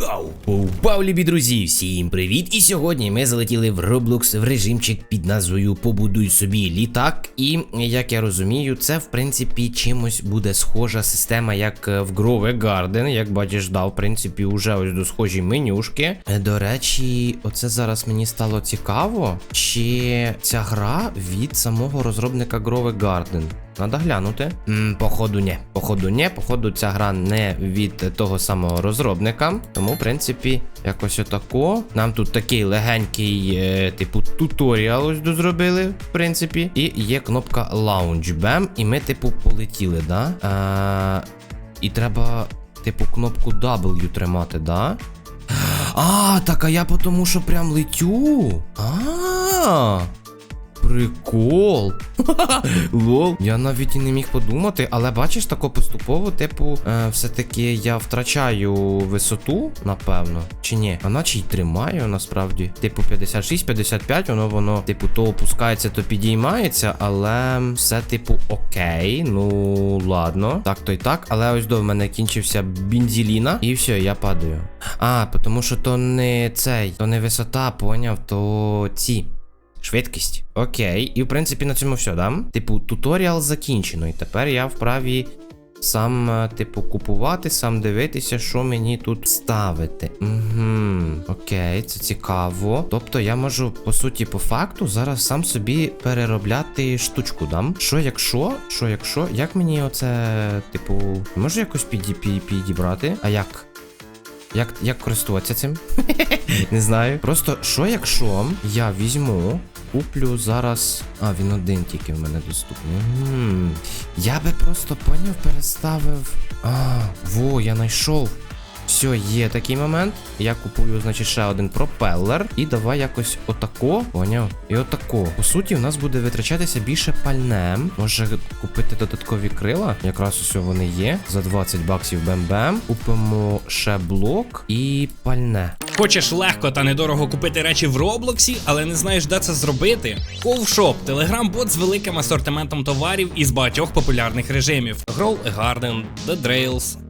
Вау! Вау, любі друзі! Всім привіт! І сьогодні ми залетіли в Roblox в режимчик під назвою Побудуй собі літак. І як я розумію, це в принципі чимось буде схожа система, як е, в Grove Garden. Як бачиш, да, в принципі, уже ось до схожі менюшки. Е, До речі, оце зараз мені стало цікаво, чи ця гра від самого розробника Grove Garden. Надо глянути. М, походу, ні. Походу, ні. Походу, ця гра не від того самого розробника. Тому, в принципі, якось отако. Нам тут такий легенький, е, типу, туторіал ось дозробили, в принципі. І є кнопка Launch Bam, і ми, типу, полетіли, да? А, і треба, типу, кнопку W тримати, да? А, так а я потому що прям летю. А. Прикол. Лол. Я навіть і не міг подумати, але бачиш, тако поступово, типу, е, все-таки я втрачаю висоту, напевно. Чи ні? А наче й тримаю насправді. Типу 56-55, воно воно, типу, то опускається, то підіймається, але все, типу, окей. Ну, ладно. Так, то й так. Але ось до мене кінчився бензеліна. І все, я падаю. А, тому що то не цей, то не висота, поняв, то ці. Швидкість. Окей. І в принципі на цьому все, да? Типу, туторіал закінчено. І тепер я вправі сам, е, типу, купувати, сам дивитися, що мені тут ставити. Угу. Окей, це цікаво. Тобто я можу, по суті, по факту, зараз сам собі переробляти штучку, дам. Що якщо? Що якщо? Як мені оце, типу, можу якось підібрати? А як? Як, як користуватися цим? Не знаю. Просто що якщо я візьму, куплю зараз. А, він один тільки в мене доступний. М, Я би просто поняв, переставив. А, во, я знайшов. Все, є такий момент. Я купую, значить, ще один пропелер. І давай якось отако. Поняв? І отако. По суті, в нас буде витрачатися більше пальне. Може купити додаткові крила. Якраз усе вони є. За 20 баксів бем-бем. Купимо ще блок і пальне. Хочеш легко та недорого купити речі в Роблоксі, але не знаєш, де це зробити? Ковшоп телеграм-бот з великим асортиментом товарів із багатьох популярних режимів: Grow a Garden, The Drails,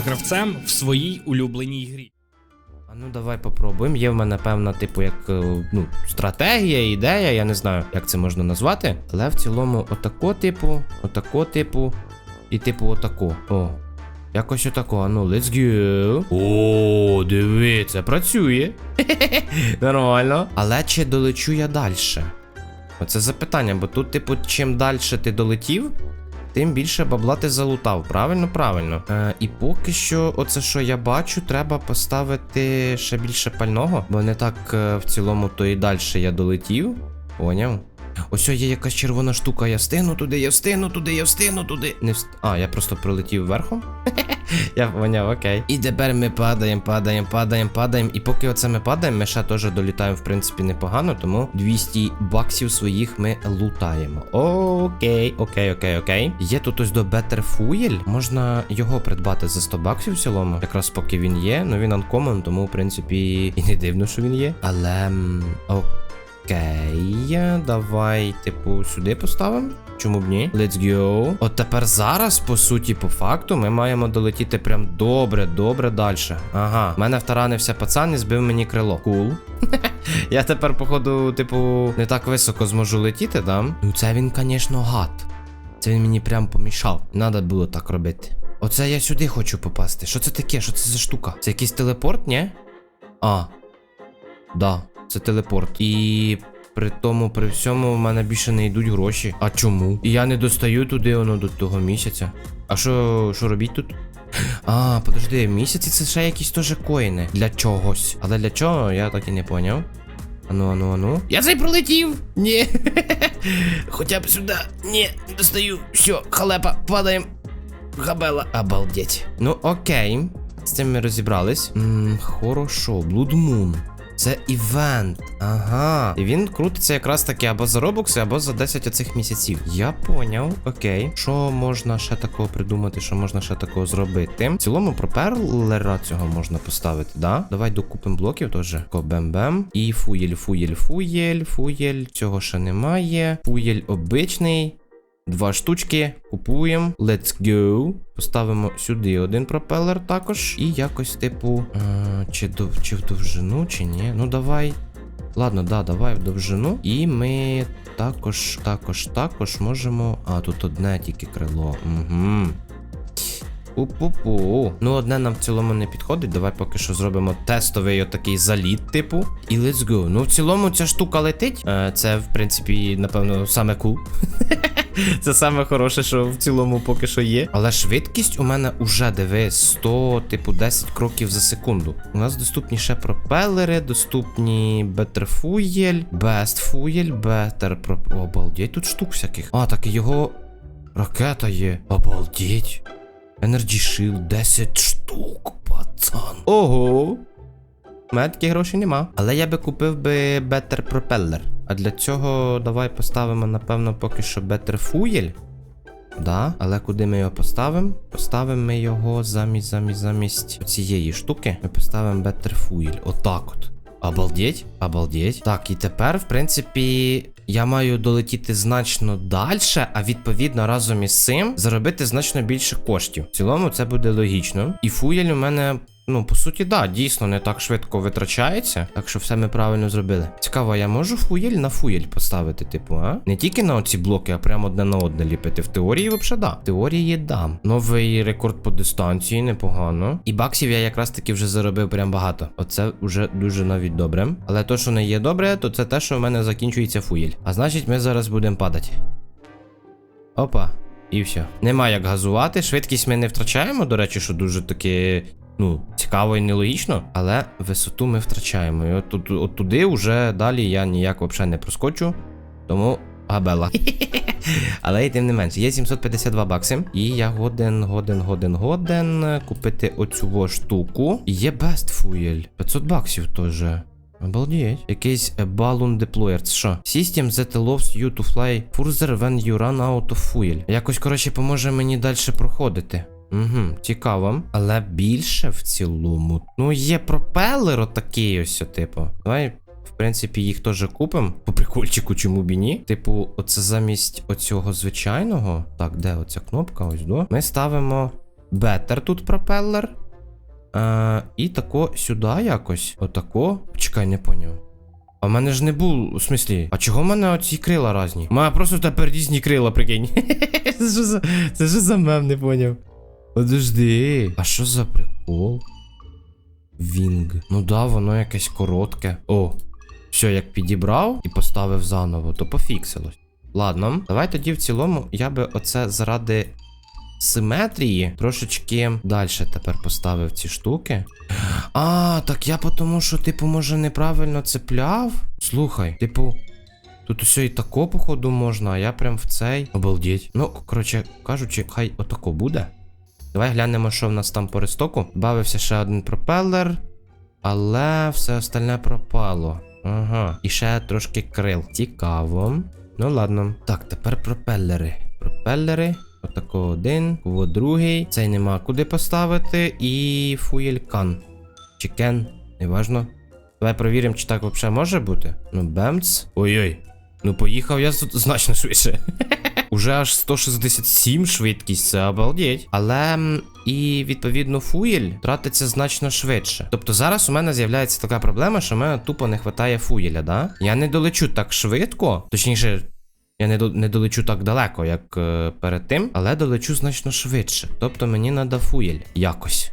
гравцем в своїй улюбленій грі. А ну давай попробуємо. Є в мене певна, типу, як е, ну, стратегія, ідея, я не знаю, як це можна назвати. Але в цілому, отако, типу, отако, типу, і типу, отако. О. Якось отако, а ну, let's go. О, це працює. Нормально. Але чи долечу я далі? Оце запитання, бо тут, типу, чим далі ти долетів, тим більше бабла ти залутав. Правильно, правильно. Е, і поки що, оце що я бачу, треба поставити ще більше пального, бо не так е, в цілому то і далі я долетів. Поняв? Ось є якась червона штука, я встигну туди, я встигну туди, я встигну туди. Не вст... А, я просто пролетів верхом. Я поняв, окей. І тепер ми падаємо, падаємо, падаємо, падаємо. І поки оце ми падаємо, ми ще теж долітаємо, в принципі, непогано, тому 200 баксів своїх ми лутаємо. Окей, окей, окей, окей. Є тут ось до Better Fuel. Можна його придбати за 100 баксів в цілому. Якраз поки він є. Ну він uncommon, тому, в принципі, і не дивно, що він є. Але. м, Окей, давай, типу, сюди поставимо. Чому б ні? Let's go. От тепер зараз, по суті, по факту, ми маємо долетіти прям добре, добре далі. Ага, мене втаранився пацан і збив мені крило. Кул. Я тепер, походу, типу, не так високо зможу летіти, да? Ну це він, звісно, гад. Це він мені прям помішав. Надо було так робити. Оце я сюди хочу попасти. Що це таке? Що це за штука? Це якийсь телепорт, ні? А. Да, це телепорт. І при тому, при всьому, в мене більше не йдуть гроші. А чому? І я не достаю туди воно до того місяця. А що, що робіть тут? А, подожди, місяці це ще якісь теж коїни. Для чогось. Але для чого, я так і не поняв. Ану, ану, ану. Я цей пролетів! Ні. Хоча б сюди. Ні, не достаю. Все, халепа, падаємо. Габела. Обалдеть. Ну окей. З цим ми розібрались. Хорошо, Moon. Це івент. Ага. І він крутиться якраз таки або за робокси, або за 10 оцих місяців. Я поняв. Окей. Що можна ще такого придумати, що можна ще такого зробити? В цілому пропелера цього можна поставити, да? Давай докупимо блоків теж. Ко бем-бем. І фуєль, фуєль, фуєль, фуєль. Цього ще немає. Фуєль обичний. Два штучки купуємо. Let's go. Поставимо сюди один пропелер також. І якось, типу, е, чи, до, чи в довжину, чи ні. Ну давай. Ладно, да, давай в довжину. І ми також, також, також можемо. А, тут одне тільки крило. Угу. Пу-пу-пу. Ну, одне нам в цілому не підходить. Давай поки що зробимо тестовий отакий заліт, типу. І let's go. Ну, в цілому ця штука летить. Е, це, в принципі, напевно, саме кул. Це саме хороше, що в цілому поки що є. Але швидкість у мене уже диви 100, типу 10 кроків за секунду. У нас доступні ще пропелери, доступні Fuel, Better Pro... Обалдеть, тут штук всяких. А, так і його ракета є. Обалдеть. Energy Shield 10 штук, пацан. Ого. У мене таких грошей нема. Але я би купив би Better Propeller. А для цього давай поставимо, напевно, поки що Better Fuel. Да, але куди ми його поставимо? Поставимо ми його замість замість замість цієї штуки. Ми поставимо Better Fuel. Отак от. Обалдеть, обалдеть. Так, і тепер, в принципі, я маю долетіти значно далі, а відповідно разом із цим заробити значно більше коштів. В цілому це буде логічно. І фуєль у мене. Ну, по суті, да, дійсно не так швидко витрачається, так що все ми правильно зробили. Цікаво, я можу фуєль на фуєль поставити, типу, а? Не тільки на оці блоки, а прямо одне на одне ліпити. В теорії взагалі да. В теорії да. Новий рекорд по дистанції, непогано. І баксів я якраз таки вже заробив прям багато. Оце вже дуже навіть добре. Але то, що не є добре, то це те, що в мене закінчується фуєль. А значить, ми зараз будемо падати. Опа. І все. Нема як газувати. Швидкість ми не втрачаємо, до речі, що дуже таки. Ну, цікаво і нелогічно, але висоту ми втрачаємо. І от, тут- от туди вже далі я ніяк взагалі не проскочу. Тому габела. Але і тим не менше, є 752 бакси. І я годен, годен, годен, годен купити оцю штуку. І є Best Fuel. 500 баксів теж. Обалдеть. Якийсь е, Balloon Deployer. Це що? System that allows you to fly further when you run out of fuel. Якось, коротше, поможе мені далі проходити. Угу, цікаво. Але більше в цілому. Ну, є пропелер отакий ось, типу. Давай. В принципі, їх теж купимо. По прикольчику, чому б і ні. Типу, оце замість оцього звичайного. Так, де оця кнопка? Ось до. Ми ставимо Better тут пропелер. Е, і тако сюди якось. Отако. Чекай, не поняв. А в мене ж не було. У смислі, а чого в мене оці крила різні? У мене просто тепер різні крила, прикинь. Це що за мем, не поняв. Подожди. А що за прикол? Вінг. Ну да, воно якесь коротке. О. Все, як підібрав і поставив заново, то пофіксилось. Ладно, давай тоді в цілому я би оце заради симетрії трошечки далі тепер поставив ці штуки. А, так я тому, що, типу, може, неправильно цепляв? Слухай, типу. Тут усе і тако, походу, можна, а я прям в цей. Обалдеть. Ну, коротше кажучи, хай отако буде. Давай глянемо, що в нас там по рестоку. Бавився ще один пропелер, але все остальне пропало. Ага. І ще трошки крил. Цікаво. Ну ладно. Так, тепер пропелери. Пропелери. Отако один, кого другий. Цей нема куди поставити. І фуєлькан. Чи кен, неважно. Давай провіримо, чи так взагалі може бути. Ну, бемц. Ой-ой. Ну, поїхав я тут значно швидше. Уже аж 167 швидкість, це обалдеть. Але і відповідно фуєль тратиться значно швидше. Тобто зараз у мене з'являється така проблема, що в мене тупо не вистачає фуєля, да? Я не долечу так швидко, точніше. Я не, до, не долечу так далеко, як е, перед тим, але долечу значно швидше. Тобто мені треба фуєль якось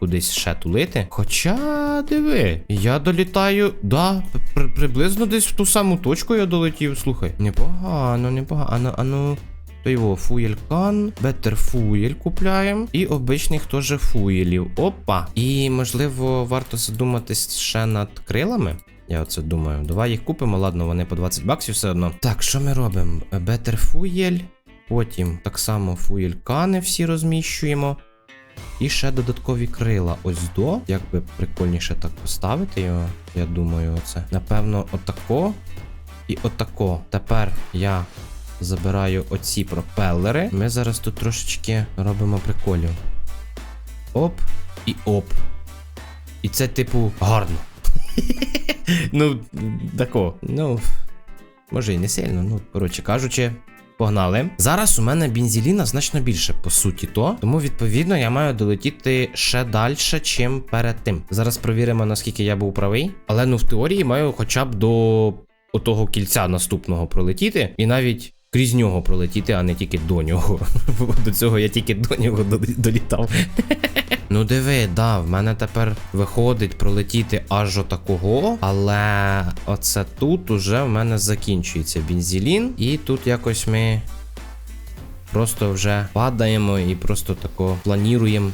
кудись ще тулити. Хоча, диви, я долітаю. Да, при, приблизно десь в ту саму точку я долетів. Слухай. Непогано, непогано. Ану, ану. То його фуєлькан, бетер фуєль купляємо. І обичних теж фуєлів. Опа. І можливо варто задуматись ще над крилами. Я оце думаю. Давай їх купимо, ладно, вони по 20 баксів все одно. Так, що ми робимо? Бетер фуєль. Потім так само фуєлькани всі розміщуємо. І ще додаткові крила. Ось до. Як би прикольніше так поставити його, я думаю, оце. Напевно, отако і отако. Тепер я забираю оці пропелери. Ми зараз тут трошечки робимо приколів. Оп і оп. І це, типу, гарно. ну, тако. Ну, може і не сильно, ну, коротше кажучи. Погнали. Зараз у мене бензіліна значно більше, по суті, то. Тому, відповідно, я маю долетіти ще далі, чим перед тим. Зараз провіримо, наскільки я був правий. Але ну в теорії маю хоча б до отого кільця наступного пролетіти. І навіть крізь нього пролетіти, а не тільки до нього. До цього я тільки до нього долітав. Ну диви, да, в мене тепер виходить пролетіти аж отакого, але оце тут уже в мене закінчується бензелін, і тут якось ми просто вже падаємо і просто тако плануємо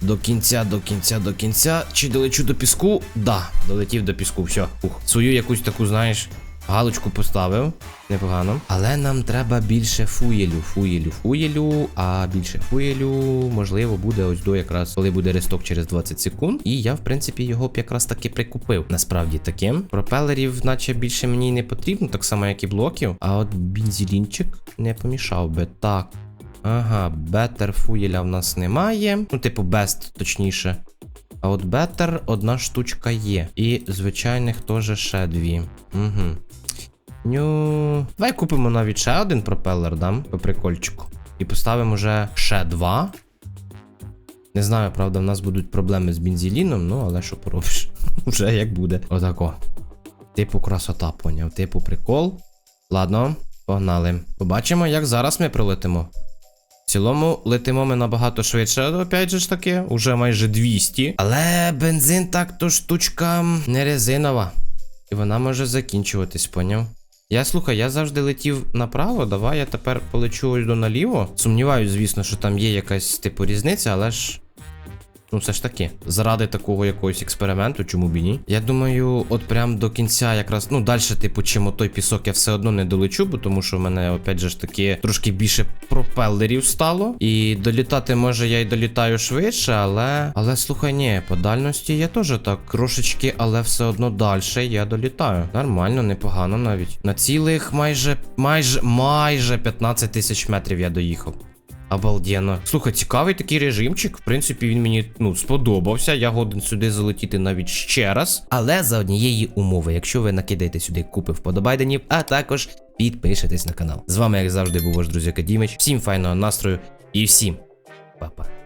до кінця, до кінця, до кінця. Чи долечу до піску? Да, долетів до піску, все. Ух. Свою якусь таку, знаєш, галочку поставив. Непогано. Але нам треба більше фуєлю, фуєлю, фуєлю. А більше фуєлю, можливо, буде ось до якраз, коли буде ресток через 20 секунд. І я, в принципі, його б якраз таки прикупив. Насправді таким. Пропелерів, наче більше мені не потрібно, так само, як і блоків. А от бензелінчик не помішав би. Так. Ага, бетер фуєля в нас немає. Ну, типу, бест, точніше. А от бетер одна штучка є. І звичайних теж ще дві. Угу. Ну. Давай купимо навіть ще один пропелер, дам по прикольчику. І поставимо вже ще два. Не знаю, правда, в нас будуть проблеми з бензеліном, ну але що поробиш? Вже як буде. Отако. Типу красота, поняв. Типу прикол. Ладно, погнали. Побачимо, як зараз ми прилетимо. В цілому летимо ми набагато швидше, опять же ж таки, уже майже 200. Але бензин так то штучка не резинова. І вона може закінчуватись, поняв? Я слухай, я завжди летів направо, давай я тепер полечу ось наліво. Сумніваюсь, звісно, що там є якась типу різниця, але ж. Ну, все ж таки, заради такого якогось експерименту, чому б і ні? Я думаю, от прям до кінця якраз, ну, далі, типу, чим отой пісок я все одно не долечу, бо тому що в мене, опять же ж таки, трошки більше пропелерів стало. І долітати, може, я й долітаю швидше, але. Але слухай, ні, по дальності я теж так трошечки, але все одно далі я долітаю. Нормально, непогано навіть. На цілих майже, майже, майже 15 тисяч метрів я доїхав. Обалденно. Слухай, цікавий такий режимчик. В принципі, він мені ну сподобався. Я годен сюди залетіти навіть ще раз. Але за однієї умови, якщо ви накидаєте сюди купи вподобайденів, а також підпишетесь на канал. З вами, як завжди, був ваш друзяка Дімич. Всім файного настрою і всім па-па.